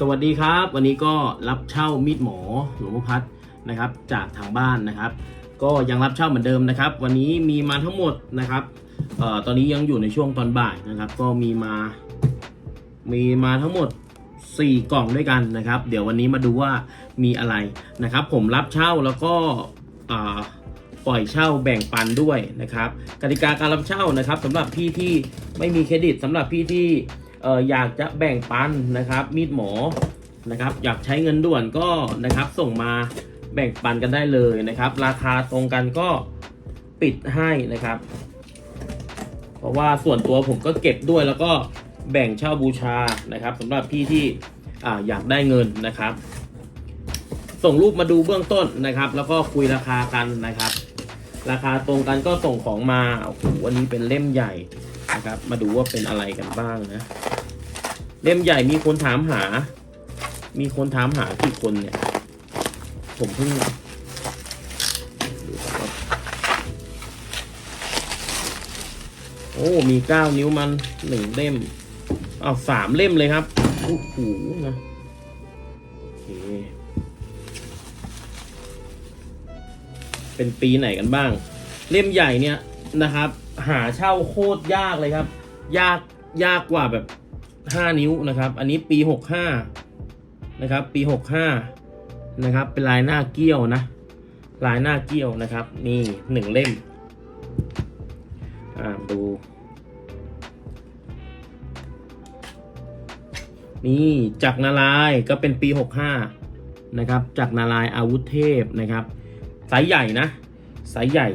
สวัสดีครับ วันนี้ก็รับเช่ามีดหมอหลวงพ่อพัดนะครับ จากทางบ้านนะครับ ก็ยังรับเช่าเหมือนเดิมนะครับ วันนี้มีมาทั้งหมดนะครับเอ่อตอนนี้ยังอยู่ในช่วงตอนบ่ายนะครับ ก็มีมา มีมาทั้งหมด 4 กล่องด้วยกันนะครับ เดี๋ยววันนี้มาดูว่ามีอะไรนะครับ ผมรับเช่าแล้วก็อ่าปล่อยเช่าแบ่งปันด้วยนะครับกติกาการรับเช่านะครับสำหรับพี่ที่ไม่มีเครดิตสำหรับพี่ที่ อ่ออยากจะแบ่งปันนะครับ มีดหมอนะครับ อยากใช้เงินด่วนก็นะครับส่งมาแบ่งปันกันได้เลยนะครับ ราคาตรงกันก็ปิดให้นะครับ เพราะว่าส่วนตัวผมก็เก็บด้วยแล้วก็แบ่งเช่าบูชานะครับสำหรับพี่ที่อ่าอยากได้เงินนะครับ ส่งรูปมาดูเบื้องต้นนะครับ แล้วก็คุยราคากันนะครับ ราคาตรงกันก็ส่งของมาโอ้โหวันนี้เป็นเล่มใหญ่นะครับ มาดูว่าเป็นอะไรกันบ้างนะ เล่มใหญ่มีคนถามหา มีคนถามหากี่คนเนี่ย ผมเพิ่งโอ้ มีเก้านิ้วมันหนึ่งเล่มอ้าวสามเล่มเลยครับ โอ้โหนะโอเค เป็นปีไหนกันบ้าง เล่มใหญ่เนี่ยนะครับ หาเช่าโคตรยากเลยครับ ยากยากกว่าแบบ ห้านิ้วนะครับ อันนี้ปีหกห้านะครับ ปีหกห้านะครับ เป็นลายหน้าเกี้ยวนะ ลายหน้าเกี้ยวนะครับ นี่หนึ่งเล่ม อ่าดู นี่จักรนารายก็เป็นปีหกห้านะครับ จักรนารายอาวุธเทพนะครับไซส์ใหญ่นะไซส์ใหญ่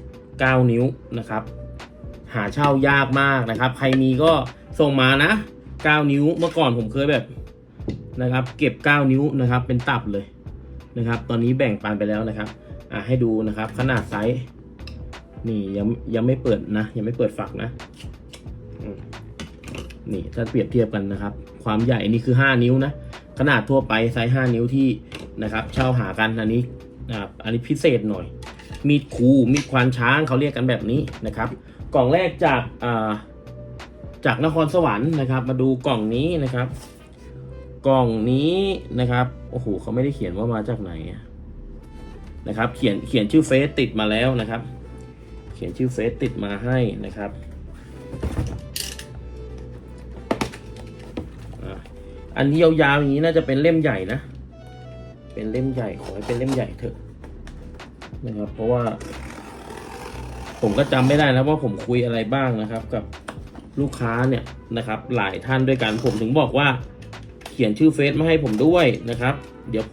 9 นิ้วนะครับหาเช่ายากมากนะครับ ใครมีก็ส่งมานะ 9 นิ้ว เมื่อก่อนผมเคยแบบนะครับ เก็บ 9 นิ้วนะครับ เป็นตับเลยนะครับ ตอนนี้แบ่งปันไปแล้วนะครับ อะให้ดูนะครับ ขนาดไซส์นี่ยังยังไม่เปิดนะ ยังไม่เปิดฝักนะนี่ถ้าเปรียบเทียบกันนะครับ ความใหญ่นี่คือ 5 นิ้วนะขนาดทั่วไปไซส์5นิ้วที่นะครับ เช่าหากันอันนี้นะอันนี้พิเศษหน่อย มีดคูมีดควานช้างเขาเรียกกันแบบนี้นะครับ กล่องแรกจากอ่า จากนครสวรรค์นะครับ มาดูกล่องนี้นะครับ กล่องนี้นะครับโอ้โหเขาไม่ได้เขียนว่ามาจากไหนนะครับ เขียนเขียนชื่อเฟซติดมาแล้วนะครับ เขียนชื่อเฟซติดมาให้นะครับอันที่ยาวๆอย่างนี้น่าจะเป็นเล่มใหญ่นะ เป็นเล่มใหญ่ขอให้เป็นเล่มใหญ่เถอะนะครับ เพราะว่า ผมก็จำไม่ได้แล้วว่าผมคุยอะไรบ้างนะครับ กับ ลูกค้าเนี่ยนะครับหลายท่านด้วยกันผมถึงบอกว่า เขียนชื่อเฟซมาให้ผมด้วยนะครับ เดี๋ยว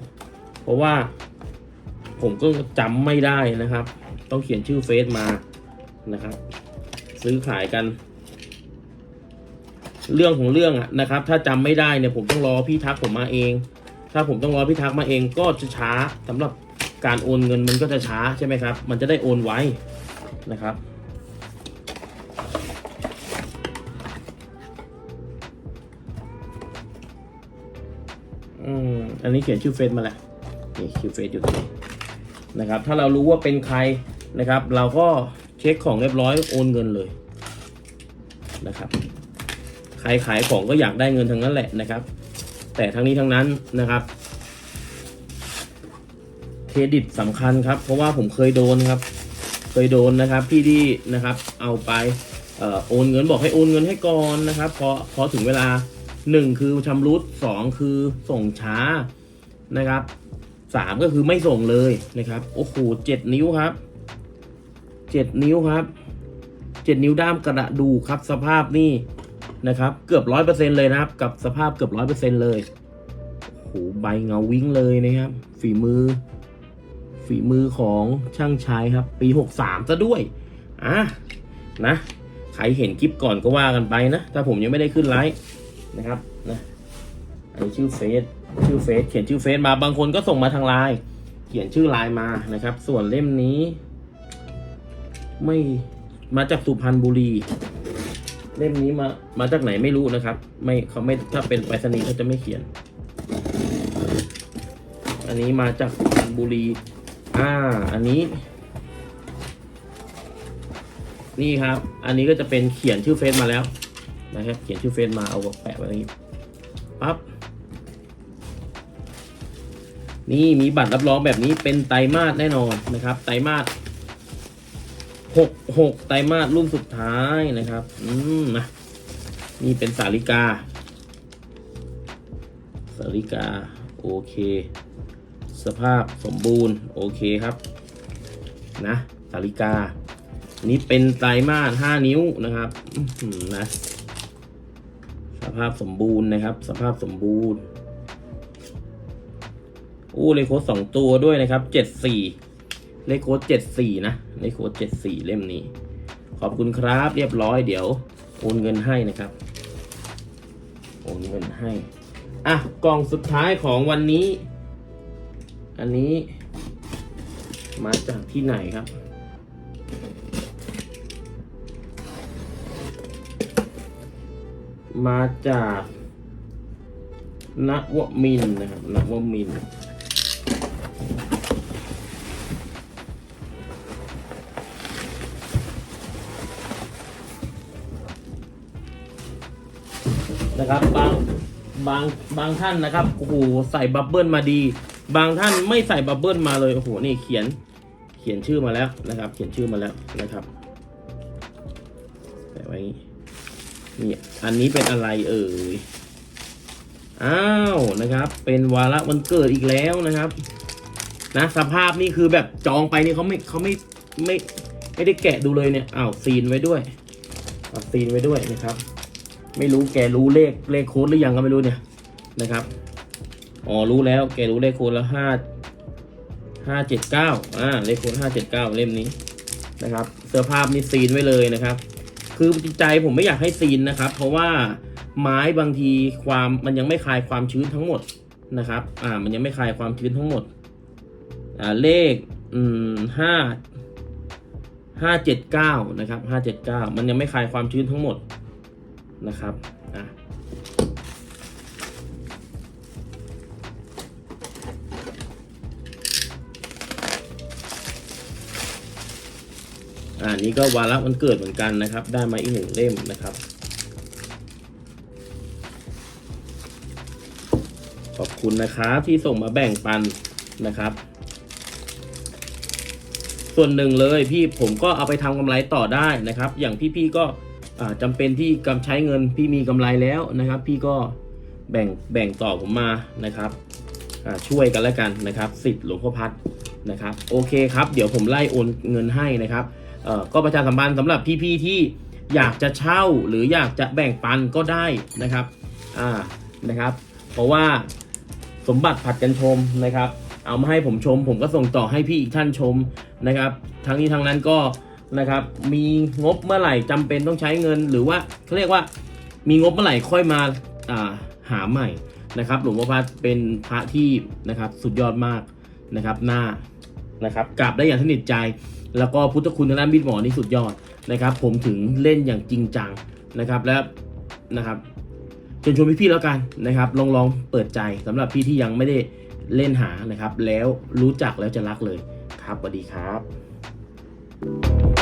เพราะว่า ผมก็จำไม่ได้นะครับ ต้องเขียนชื่อเฟซมานะครับ ซื้อขายกัน เรื่องของเรื่องอะนะครับ ถ้าจำไม่ได้เนี่ยผมต้องรอพี่ทักผมมาเอง ถ้าผมต้องรอพี่ทักมาเองก็จะช้าสำหรับการโอนเงินมันก็จะช้าใช่ไหมครับ มันจะได้โอนไวนะครับ อืมอันนี้เขียนชื่อเฟซมาแล้วนี่ชื่อเฟซอยู่ตรงนี้นะครับ ถ้าเรารู้ว่าเป็นใครนะครับ เราก็เช็คของเรียบร้อยโอนเงินเลยนะครับใครขายของก็อยากได้เงินทั้งนั้นแหละนะครับ แต่ทั้งนี้ทั้งนั้นนะครับเครดิตสำคัญครับ เพราะว่าผมเคยโดนครับ เคยโดนนะครับพี่ที่นะครับเอาไปออโอนเงินบอกให้โอนเงินให้ก่อนนะครับพอพอถึงเวลา หนึ่งคือชำรุดสองคือส่งช้านะครับสามก็คือไม่ส่งเลยนะครับโอ้โหเจ็ดนิ้วครับเจ็ดนิ้วครับเจ็ดนิ้วด้ามกระดูครับสภาพนี่นะครับ เกือบร้อยเปอร์เซ็นเลยนะครับ กับสภาพเกือบร้อยเปอร์เซ็นเลยโอ้โหใบเงาวิ่งเลยนะครับ ฝีมือ ฝีมือของช่างชายครับ ปี63ซะด้วยอะนะใครเห็นคลิปก่อนก็ว่ากันไปนะ ถ้าผมยังไม่ได้ขึ้นไลฟ์ นะครับนะอันนี้ชื่อเฟซชื่อเฟซเขียนชื่อเฟซมาบางคนก็ส่งมาทางไลน์เขียนชื่อไลน์มานะครับ ส่วนเล่มนี้ ไม่มาจากสุพรรณบุรี เล่มนี้มามาจากไหนไม่รู้นะครับ ไม่เขาไม่ถ้าเป็นไปรษณีย์เขาจะไม่เขียน อันนี้มาจากสุพรรณบุรี อ่า อันนี้ นี่ครับ อันนี้ก็จะเป็นเขียนชื่อเฟซมาแล้ว นะครับ เขียนชื่อเฟซมาเอาแปะไว้ตรงนี้ปั๊บนี่มีบัตรรับรองแบบนี้เป็นไตรมาสแน่นอนนะครับ ไตรมาสหกหกไตรมาสรุ่นสุดท้ายนะครับ อืมนะนี่เป็นสาริกา สาริกา โอเค สภาพสมบูรณ์ โอเคครับ นะสาริกา นี่เป็นไตรมาสห้านิ้วนะครับอื้อหือนะ ภาพสมบูรณ์นะครับ สภาพสมบูรณ์อู้เลโค้ดสองตัวด้วยนะครับเจ็ดสี่เลโค้ดเจ็ดสี่นะเลโค้ดเจ็ดสี่เล่มนี้ ขอบคุณครับเรียบร้อยเดี๋ยวโอนเงินให้นะครับโอนเงินให้อะกล่องสุดท้ายของวันนี้ อันนี้ มาจากที่ไหนครับ มาจากนวมินนะครับนวมิน นะครับบางบางบางท่านนะครับโอ้โหใส่บับเบิลมาดี บางท่านไม่ใส่บับเบิลมาเลยโอ้โหนี่เขียนเขียนชื่อมาแล้วนะครับ เขียนชื่อมาแล้วนะครับแต่ไว้อย่างงี้ นี่อันนี้เป็นอะไรเอ่ย อ้าวนะครับ เป็นวาระวันเกิดอีกแล้วนะครับ นะสภาพนี่คือแบบจองไปนี่เขาไม่เขาไม่ไม่ไม่ได้แกะดูเลยเนี่ยอ้าวซีนไว้ด้วยเอาซีนไว้ด้วยนะครับ ไม่รู้แกรู้เลขเลขโค้ดหรือยังก็ไม่รู้เนี่ยนะครับอ๋อรู้แล้วแกรู้เลขโค้ดแล้วห้าห้าเจ็ดเก้าอ่าเลขโค้ดห้าเจ็ดเก้าเล่มนี้นะครับ เสื้อผ้านี่ซีนไว้เลยนะครับ คือจิตใจผมไม่อยากให้ซีนนะครับ เพราะว่าไม้บางทีความมันยังไม่คลายความชื้นทั้งหมดนะครับ อ่า มันยังไม่คลายความชื้นทั้งหมด อ่า เลข อืมห้า ห้าเจ็ดเก้านะครับ ห้าเจ็ดเก้า มันยังไม่คลายความชื้นทั้งหมดนะครับ อะอ่านี้ก็วาระวันเกิดเหมือนกันนะครับ ได้มาอีกหนึ่งเล่มนะครับ ขอบคุณนะครับที่ส่งมาแบ่งปันนะครับ ส่วนหนึ่งเลยพี่ผมก็เอาไปทำกำไรต่อได้นะครับ อย่างพี่ๆก็อ่าจำเป็นที่กำใช้เงินพี่มีกำไรแล้วนะครับ พี่ก็แบ่งแบ่งต่อผมมานะครับช่วยกันแล้วกันนะครับสิทธิ์หลวงพ่อพัดนะครับ โอเคครับ เดี๋ยวผมไล่โอนเงินให้นะครับ เอ่อก็ประชาสัมพันธ์สำหรับพี่ๆที่อยากจะเช่าหรืออยากจะแบ่งปันก็ได้นะครับอ่านะครับ เพราะว่าสมบัติผัดกันชมนะครับ เอามาให้ผมชม ผมก็ส่งต่อให้พี่อีกท่านชมนะครับ ทั้งนี้ทั้งนั้นก็นะครับมีงบเมื่อไหร่จำเป็นต้องใช้เงินหรือว่าเขาเรียกว่ามีงบเมื่อไหร่ค่อยมาอ่าหาใหม่นะครับหลวงพ่อพัดเป็นพระที่นะครับสุดยอดมากนะครับหน้านะครับกราบได้อย่างสนิทใจ แล้วก็พุทธคุณทางด้านมีดหมอนี่สุดยอดนะครับ ผมถึงเล่นอย่างจริงจังนะครับ และนะครับชวนชวนพี่ๆแล้วกันนะครับ ลองลองเปิดใจสำหรับพี่ที่ยังไม่ได้เล่นหานะครับ แล้วรู้จักแล้วจะรักเลยครับสวัสดีครับ